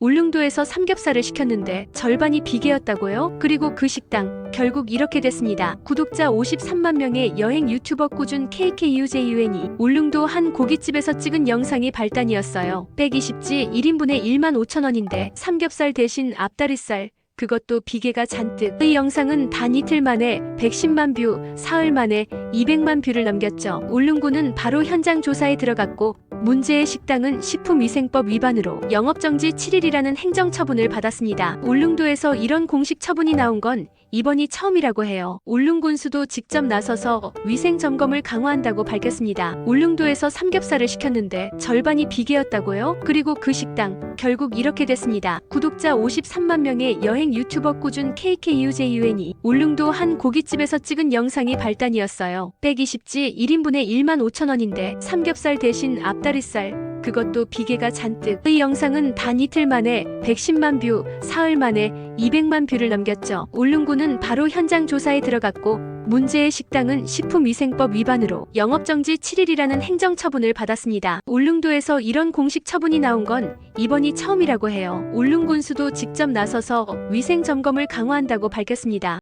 울릉도에서 삼겹살을 시켰는데 절반이 비계였다고요? 그리고 그 식당 결국 이렇게 됐습니다. 구독자 53만 명의 여행 유튜버 꾸준 KKUJUN이 울릉도 한 고깃집에서 찍은 영상이 발단이었어요. 120지 1인분에 1만 5천 원인데 삼겹살 대신 앞다리살 그것도 비계가 잔뜩. 이 영상은 단 이틀 만에 110만 뷰, 사흘 만에 200만 뷰를 넘겼죠. 울릉구는 바로 현장 조사에 들어갔고 문제의 식당은 식품위생법 위반으로 영업정지 7일이라는 행정처분을 받았습니다. 울릉도에서 이런 공식 처분이 나온 건 이번이 처음이라고 해요. 울릉군수도 직접 나서서 위생 점검을 강화한다고 밝혔습니다. 울릉도에서 삼겹살을 시켰는데 절반이 비계였다고요? 그리고 그 식당 결국 이렇게 됐습니다. 구독자 53만 명의 여행 유튜버 꾸준 KKUJUN이 울릉도 한 고깃집에서 찍은 영상이 발단이었어요. 120지 1인분에 1만 5천 원인데 삼겹살 대신 앞다리살 그것도 비계가 잔뜩. 이 영상은 단 이틀 만에 110만 뷰, 사흘 만에 200만 뷰를 넘겼죠. 울릉구는 바로 현장 조사에 들어갔고 문제의 식당은 식품위생법 위반으로 영업정지 7일이라는 행정처분을 받았습니다. 울릉도에서 이런 공식 처분이 나온 건 이번이 처음이라고 해요. 울릉군수도 직접 나서서 위생점검을 강화한다고 밝혔습니다.